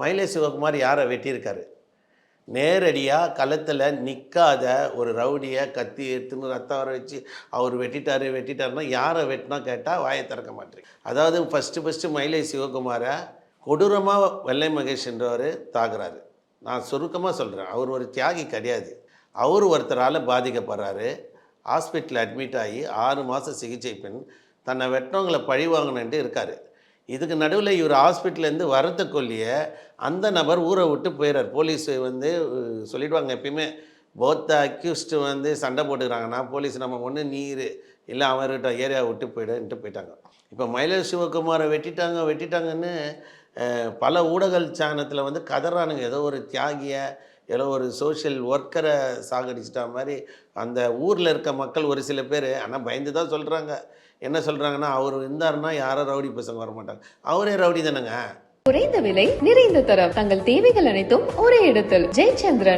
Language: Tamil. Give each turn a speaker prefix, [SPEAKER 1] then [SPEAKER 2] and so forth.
[SPEAKER 1] மயிலை சிவகுமார் யாரை வெட்டியிருக்காரு? நேரடியாக களத்தில் நிற்காத ஒரு ரவுடியை கத்தி எடுத்துன்னு ரத்தம் வர வச்சு அவர் வெட்டிட்டாரு வெட்டிட்டாருன்னா யாரை வெட்டினா கேட்டால் வாயை திறக்க மாட்டேங்க அதாவது ஃபஸ்ட்டு ஃபஸ்ட்டு மயிலை சிவகுமாரை கொடூரமாக வெள்ளை மகேஷ் என்றவர் தாக்குறாரு. நான் சுருக்கமாக சொல்கிறேன் அவர் ஒரு தியாகி கிடையாது. அவர் ஒருத்தரால் பாதிக்கப்படுறாரு. ஹாஸ்பிட்டலில் அட்மிட் ஆகி ஆறு மாதம் சிகிச்சை பின் தன்னை வெட்டினவங்களை பழி வாங்கணுன்ட்டு இருக்கார். இதுக்கு நடுவில் இவர் ஹாஸ்பிட்டல்லேருந்து வரத்த கொல்லிய அந்த நபர் ஊரை விட்டு போயிடுறார் போலீஸ் வந்து சொல்லிடுவாங்க எப்பயுமே போத்த அக்யூஸ்டு வந்து சண்டை போட்டுக்கிறாங்கன்னா போலீஸ் நம்ம ஒன்று நீர் இல்லை அவர்கிட்ட ஏரியா விட்டு போயிடுன்ட்டு போயிட்டாங்க. இப்போ மயிலர் சிவகுமாரை வெட்டிட்டாங்க வெட்டிட்டாங்கன்னு பல ஊடக சேனத்தில் வந்து கதறானுங்க. ஏதோ ஒரு தியாகியை ஏதோ ஒரு சோஷியல் ஒர்க்கரை சாகடிச்சிட்டா மாதிரி அந்த ஊரில் இருக்க மக்கள் ஒரு சில பேர் ஆனால் பயந்து தான் சொல்கிறாங்க என்ன சொல்கிறாங்கன்னா அவர் இருந்தாருன்னா யாரும் ரவுடி பசங்க வர மாட்டாங்க. அவரே ரவுடி தானேங்க.
[SPEAKER 2] குறைந்த விலை நிறைந்த தரம் தங்கள் தேவைகள் அனைத்தும் ஒரே இடத்தில். ஜெயச்சந்திரன்.